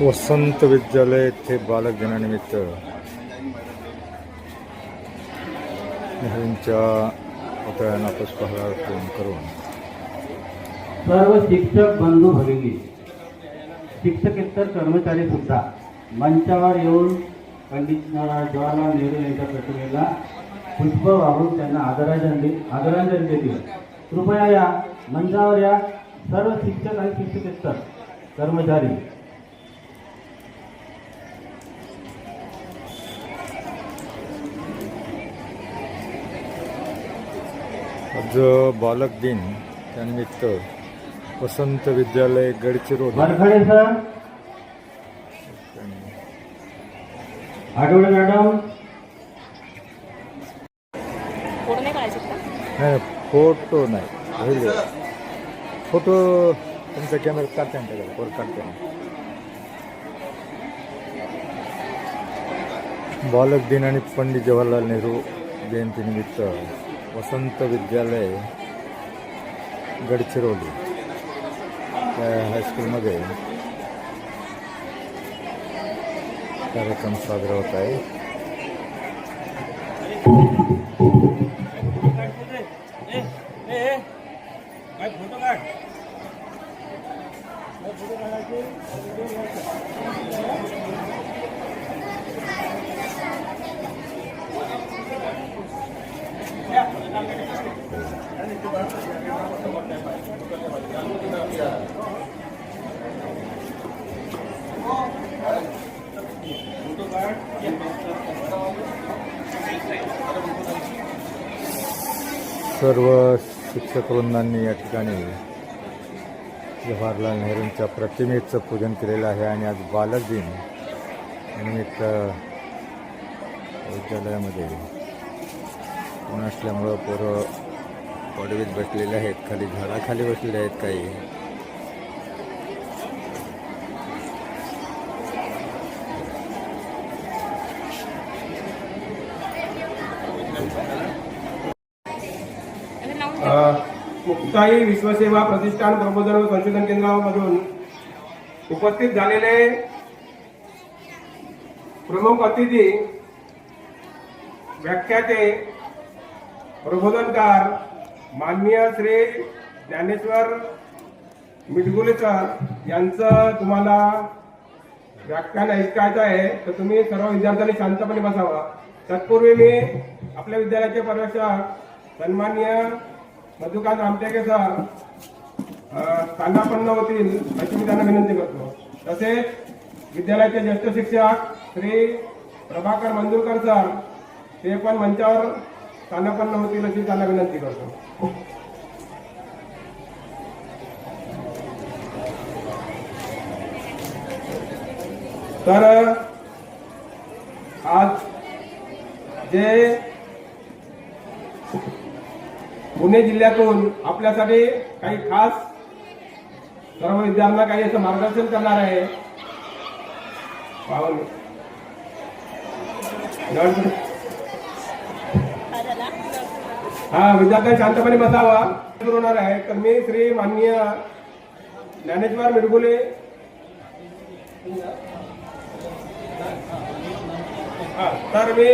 वसंत विद्यालय येथे बालक दिनानिमित्त नेहरूंच्या पुतळ्यांना पुष्पहार अर्पण करून. सर्व शिक्षक बंधू भगिनी शिक्षकेतर कर्मचारी सुद्धा मंचावर येऊन पंडित जवाहरलाल नेहरू यांच्या प्रतिमेला पुष्प वाहून त्यांना आदरांजली आदरांजली देतील. कृपया या मंचावर या सर्व शिक्षक आणि शिक्षकेतर कर्मचारी. आज बालक दिन त्यानिमित्त वसंत विद्यालय गडचिरोली. आठवडे मॅडम फोटो नाही काढायचे का नाही फोटो नाही. पहिले. फोटो तुमच्या कॅमेऱ्यात काढते ना त्याच्यात काढते ना बालक दिन आणि पंडित जवाहरलाल नेहरू जयंतीनिमित्त वसंत विद्यालय गडचिरोली त्या हायस्कूलमध्ये कार्यक्रम साजरा होत आहे. सर्व शिक्षक वृंदांनी या ठिकाणी जवाहरलाल नेहरूंच्या प्रतिमेचं पूजन केलेलं आहे आणि आज बालक दिन निमित्त विद्यालयामध्ये ऊन असल्यामुळं पोरं पडवीत बसलेले आहेत खाली झाडाखाली बसलेले आहेत काही. मुक्ताई विश्वसेवा प्रतिष्ठान प्रबोधन व संशोधन केंद्रामधून उपस्थित झालेले प्रमुख अतिथी व्याख्याते प्रबोधनकार माननीय श्री ज्ञानेश्वर मिटगुलेकर यांचं तुम्हाला व्याख्यान ऐकायचं आहे. तर तुम्ही सर्व विद्यार्थ्यांनी शांतपणे बसावा. तत्पूर्वी मी आपल्या विद्यालयाचे पर्यवेक्षक सन्माननीय मधुकांत रामटेके सर अ, होतील अशी मी त्यांना विनंती करतो. तसेच विद्यालयाचे ज्येष्ठ शिक्षक श्री प्रभाकर मंजूरकर सर ते पण मंचावर कानापन्न होतील अशी त्यांना विनंती करतो. तर आज जे पुणे जिल्ह्यातून आपल्यासाठी काही खास सर्व विद्यार्थ्यांना काही असं मार्गदर्शन करणार आहे. पावन हा विद्यार्थ्यांनी शांतपणे बसावा. होणार आहे. तर मी श्री माननीय ज्ञानेश्वर मिरगुले. हा, तर मी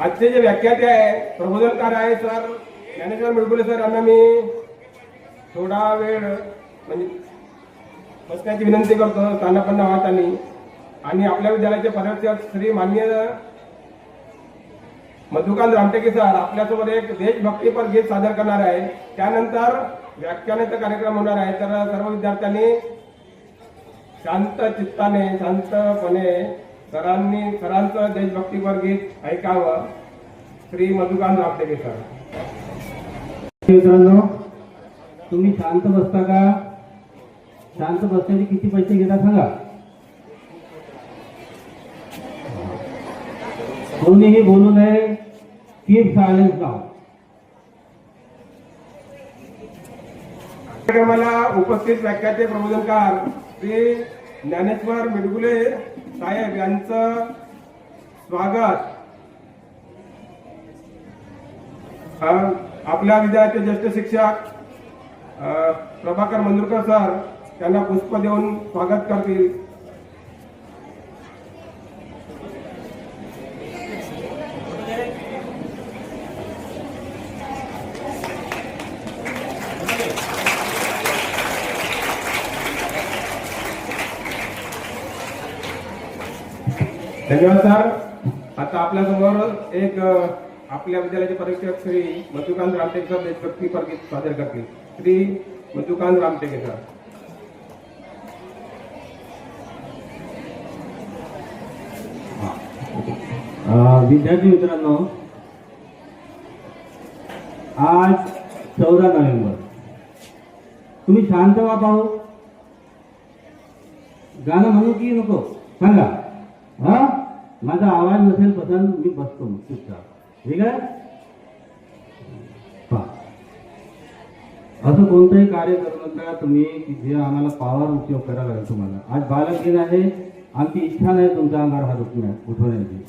आजचे जे व्याख्याते आहे प्रबोधनकार आहे सर ज्ञानेश्वर मिळगुले सर यांना मी थोडा वेळ म्हणजे बसण्याची विनंती करतो तानापन्न वाहतानी आणि आपल्या विद्यालयाचे पर्यवेक्षक श्री मान्य मधुकांत रामटेके सर आपल्यासोबत एक देशभक्तीपर गीत सादर करणार आहे. त्यानंतर व्याख्यानाचा कार्यक्रम होणार आहे. तर सर्व विद्यार्थ्यांनी शांत चित्ताने शांतपणे सरांनी सरांचं देशभक्तीपर गीत ऐकावं. श्री मधुकांत रामटेके सर. मित्रांनो तुम्ही शांत बसता का? शांत बसण्याचे किती पैसे घेता सांगा? कोणीही बोलू नये कीप सायलेन्स नाव कार्यक्रमाला उपस्थित व्याख्याते प्रबोधनकार श्री ज्ञानेश्वर मिडगुले साहेब यांचं स्वागत. आपल्या विद्यार्थी ज्येष्ठ शिक्षक प्रभाकर मंजुरकर सर त्यांना पुष्प देऊन स्वागत करतील. धन्यवाद सर. आता आपल्यासमोर एक आपल्या विद्यालयाचे परीक्षक श्री मधुकांत रामटेक सर देशभक्ती पर गीत सादर करतील. श्री मधुकांत रामटेके सर. विद्यार्थी मित्रांनो आज चौदा नोव्हेंबर. तुम्ही शांत वा पाहू. गाणं म्हणू की नको? सांगा. हा? माझा आवाज नसेल पसंत मी बसतो चुपचाप पहा. असं कोणतंही कार्य करू नका. तुम्ही की जे आम्हाला पावर उपयोग करायला लागेल तुम्हाला. आज बालक दिन आहे. आमची इच्छा नाही तुमचा अंगार हात उठण्या उठवण्याची.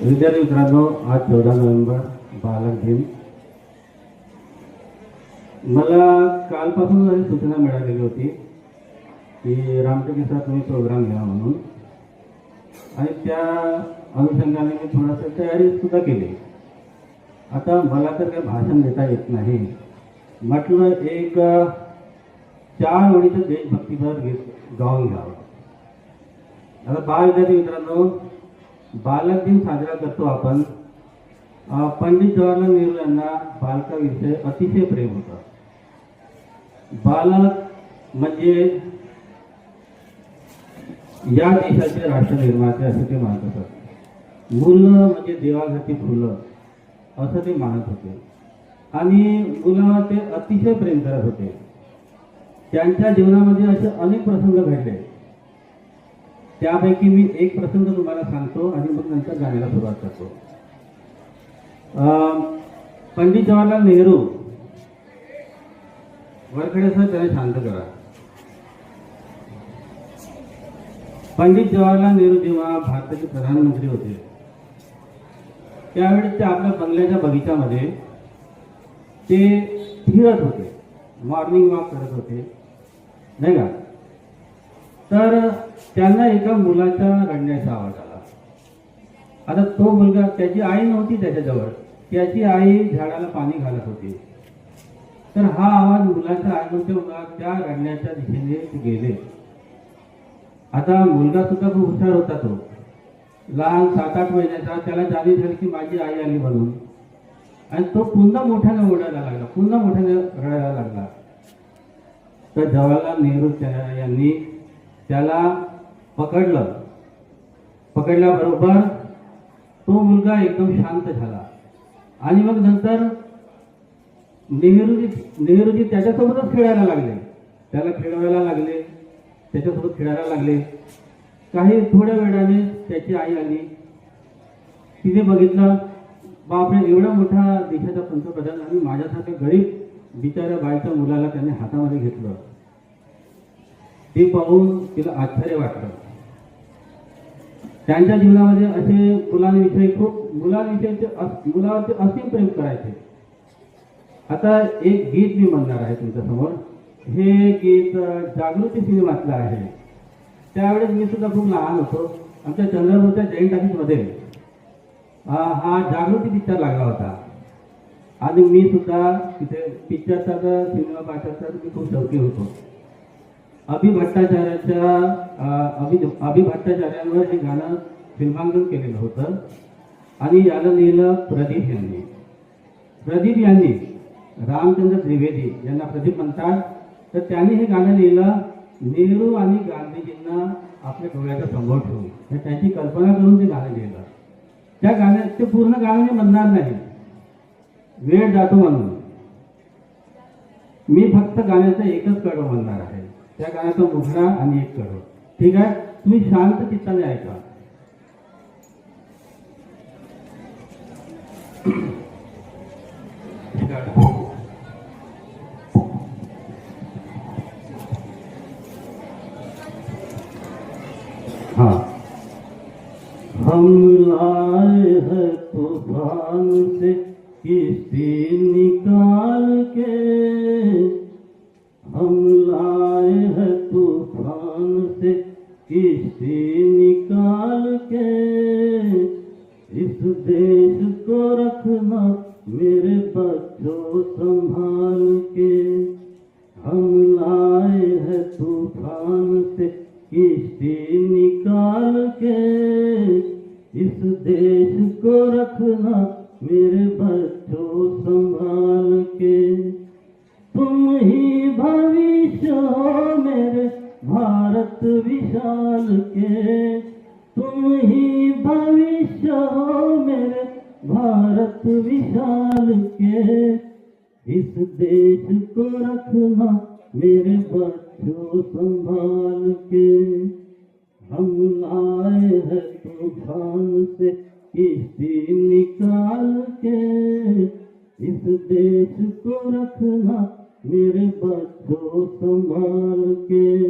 विद्यार्थी मित्रांनो आज चौदा नोव्हेंबर बालक दिन मला कालपासून सूचना मिळालेली होती की रामटेके तुम्ही प्रोग्राम घ्या म्हणून. आणि त्या अनुषंगाने मी थोडंसं तयारी सुद्धा केली. आता मला तर काही भाषण देता येत नाही. म्हटलं एक चार ओळीचं देशभक्तीपर घेत गाऊन घ्यावं. आता बाल विद्यार्थी मित्रांनो बालक दिन साजरा करतो आपण. पंडित जवाहरलाल नेहरू यांना बालकाविषयी अतिशय प्रेम होतं. बालक म्हणजे या देशाचे राष्ट्रनिर्माते असं ते मानत असत मुलं म्हणजे देवासाठी फुलं असं ते मानत होते. आणि मुलांना ते अतिशय प्रेम करत होते. त्यांच्या जीवनामध्ये असे अनेक प्रसंग घडले. त्यापैकी मी एक प्रसंग तुम्हाला सांगतो आणि मग नंतर गाण्याला सुरुवात करतो. अं, पंडित जवाहरलाल नेहरू. वरखडे सर त्याने शांत करा. पंडित जवाहरलाल नेहरू जेव्हा भारताचे प्रधानमंत्री होते त्यावेळेस ते आपल्या बंगल्याच्या बगीचामध्ये ते फिरत होते मॉर्निंग वॉक करत होते नाही का? तर त्यांना एका मुलाचा रडण्याचा आवाज आला. आता तो मुलगा त्याची आई नव्हती त्याच्याजवळ त्याची आई झाडाला पाणी घालत होती. तर हा आवाज मुलाचा ऐकूनच्या मुला त्या रडण्याच्या दिशेने गेले. आता मुलगा सुद्धा खूप हुशार होता तो. लहान सात आठ महिन्याचा त्याला जाणीव झाली की माझी आई आली म्हणून. आणि तो पुन्हा मोठ्याने ओढायला लागला पुन्हा मोठ्याने रडायला लागला. तर जवाहरलाल नेहरू यांनी त्याला पकडलं. पकडल्याबरोबर तो मुलगा एकदम शांत झाला. आणि मग नंतर नेहरूजी नेहरूजी त्याच्यासोबतच खेळायला लागले. त्याला खेळवायला लागले. त्याच्यासोबत खेळायला लागले. काही थोड्या वेळाने त्याची आई आली. तिने बघितलं बापरे एवढा मोठा देशाचा पंतप्रधान आणि माझ्यासारख्या गरीब बिचाऱ्या बाईच्या मुलाला त्याने हातामध्ये घेतलं. ते पाहून तिला आश्चर्य वाटलं. त्यांच्या जीवनामध्ये असे मुलांविषयी खूप मुलांविषयीचे अस- मुलावरती असीम प्रेम करायचे. आता एक गीत मी म्हणणार आहे तुमच्यासमोर. हे गीत जागृती सिनेमातलं आहे. त्यावेळेस मी सुद्धा खूप लहान होतो. आमच्या चंद्रपूरच्या जैन टाकीजमध्ये हा जागृती पिक्चर लागला होता. आणि मी सुद्धा तिथे पिक्चरचा तर सिनेमा पाहण्याचा मी खूप शौकी होतो. अभि भट्टाचार्याच्या अभि अभि भट्टाचार्यांवर हे गाणं फिल्मांकन केलेलं होतं. आणि याला लिहिलं प्रदीप यांनी. प्रदीप यांनी रामचंद्र त्रिवेदी यांना प्रदीप म्हणतात. तर त्यांनी हे गाणं लिहिलं नेहरू आणि गांधीजींना आपल्या डोळ्याचा समोर ठेवून. हे त्यांची कल्पना करून ते गाणं लिहिलं. त्या गाण्यात ते पूर्ण गाणं मी म्हणणार नाही. वेळ जातो म्हणून. मी फक्त गाण्याचं एकच कडव म्हणणार आहे. त्या गाण्याचा मुखडा आणि एक कडव. ठीक आहे? तुम्ही शांत चित्ताने ऐका. तूफ़ान से किस्ती निकाल के हम लाए हैं तूफ़ान से किस्ती निकाल के। इस देश को रखना मेरे बच्चों संभाल के। हम लाए हैं तूफ़ान से किस्ती निकाल के। इस देश को रखना मेरे बच्चों संभाल के, तुम ही भविष्य हो मेरे भारत विशाल के, तुम ही भविष्य हो मेरे भारत विशाल के। इस देश को रखना मेरे बच्चों संभाल के, हम लाए हैं तूफ़ान से किस्ती निकाल के इस देश को रखना मेरे बच्चों संभाल के।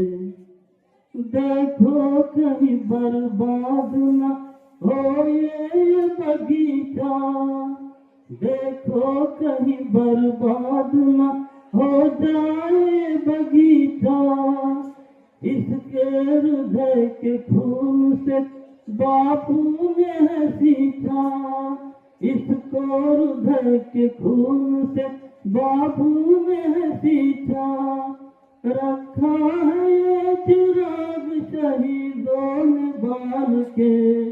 देखो कहीं बर्बाद ना हो ये बगीचा। देखो कहीं बर्बाद ना हो जाए बगीचा। इसके हृदय के खून से बापू ने सींचा इसको हृदय के खून से बापू ने सींचा रखा है चिराग शहीदों ने बाल के,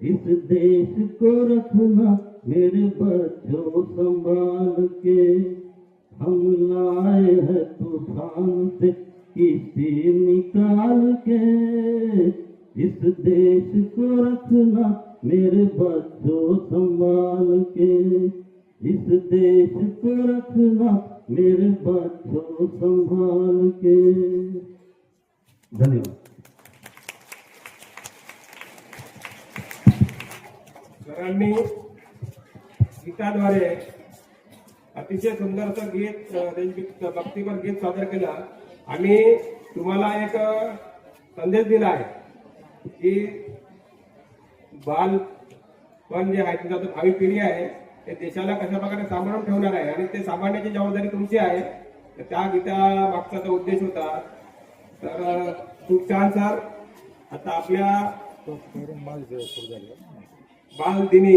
इस देश को रखना मेरे बच्चों संभाल के। हम लाए हैं तूफ़ान से किस्ती निकाल के। इस देश को रखना मेरे बच्चों संभाल के। इस देश को रखना मेरे बच्चों संभाल के। धन्यवाद। सरांनी गीताद्वारे अतिशय सुंदरचं गीत अ, भक्तीपर गीत सादर केलं. आणि तुम्हाला एक संदेश दिला आहे. की बाल पण जे आहे तुमचा जो भावी पिढी आहे ते देशाला कशा प्रकारे सांभाळून ठेवणार आहे आणि ते सांभाळण्याची जबाबदारी तुमची आहे तर त्या गीता मागचा तो उद्देश होता तर खूप छान सर आता आपल्या बाल दिनी